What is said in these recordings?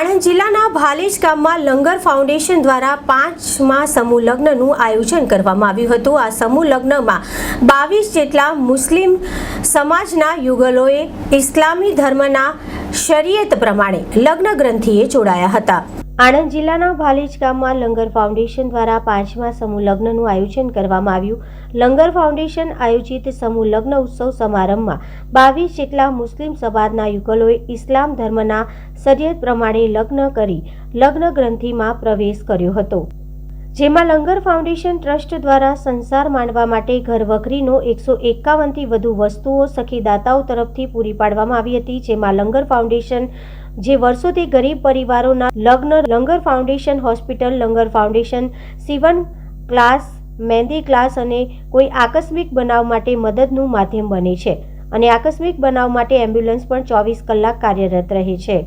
આણંદ જિલ્લાના ભાલેજ ગામમાં લંગર ફાઉન્ડેશન દ્વારા પાંચમા સમૂહ લગ્નનું આયોજન કરવામાં આવ્યું હતું. આ સમૂહ લગ્નમાં બાવીસ જેટલા મુસ્લિમ સમાજના યુગલોએ ઇસ્લામી ધર્મના શરીયત પ્રમાણે લગ્ન ગ્રંથિએ જોડાયા હતા. આણંદ જિલ્લાના ભાલેજ ગામમાં લંગર ફાઉન્ડેશન દ્વારા પાંચમા સમૂહ લગ્નનું આયોજન કરવામાં આવ્યું. લંગર ફાઉન્ડેશન આયોજિત સમૂહ લગ્ન ઉત્સવ સમારંભમાં બાવીસ જેટલા મુસ્લિમ સમાજના યુગલોએ ઇસ્લામ ધર્મના શરિયત પ્રમાણે લગ્ન કરી લગ્ન ગ્રંથિમાં પ્રવેશ કર્યો હતો. જેમાં લંગર ફાઉન્ડેશન ટ્રસ્ટ દ્વારા સંસાર માંડવા માટે ઘર વખરીનો એકસો એકાવનથી વધુ વસ્તુઓ સખીદાતાઓ તરફથી પૂરી પાડવામાં આવી હતી. જેમાં લંગર ફાઉન્ડેશન જે વર્ષોથી ગરીબ પરિવારોના લગ્ન, Langar foundation, hospital, Langar foundation, સીવન class, mehndi class અને કોઈ આકસ્મિક બનાવ માટે મદદનું માધ્યમ બને છે. અને આકસ્મિક બનાવ માટે એમ્બ્યુલન્સ પણ ચોવીસ કલાક કાર્યરત રહે છે.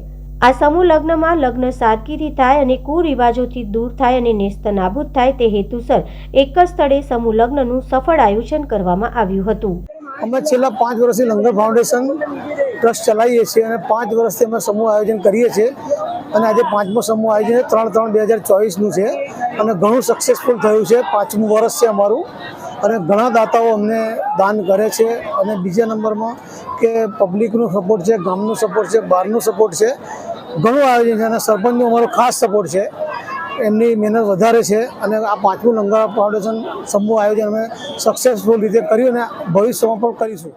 આ સમૂહ લગ્નમાં લગ્ન સાદગીથી થાય અને કુરિવાજોથી દૂર થાય અને નેસ્ત નાબૂદ થાય તે હેતુસર એક જ સ્થળે સમૂહ લગ્નનું સફળ આયોજન કરવામાં આવ્યું હતું. અમે છેલ્લા પાંચ વર્ષથી લંગર ફાઉન્ડેશન ટ્રસ્ટ ચલાવીએ છીએ અને પાંચ વર્ષથી અમે સમૂહ આયોજન કરીએ છીએ. અને આજે પાંચમો સમૂહ આયોજન ત્રણ ત્રણ બે હજાર ચોવીસનું છે. અને ઘણું સક્સેસફુલ થયું છે, પાંચમું વર્ષ છે અમારું. અને ઘણા દાતાઓ અમને દાન કરે છે. અને બીજા નંબરમાં કે પબ્લિકનું સપોર્ટ છે, ગામનું સપોર્ટ છે, બહારનું સપોર્ટ છે. ઘણું આયોજન છે અને સરપંચનો અમારો ખાસ સપોર્ટ છે. એમની મહેનત વધારે છે અને આ પાંચમું લંગા ફાઉન્ડેશન સમૂહ આયોજન અમે સક્સેસફુલ રીતે કર્યું અને ભવિષ્યમાં પણ કરીશું.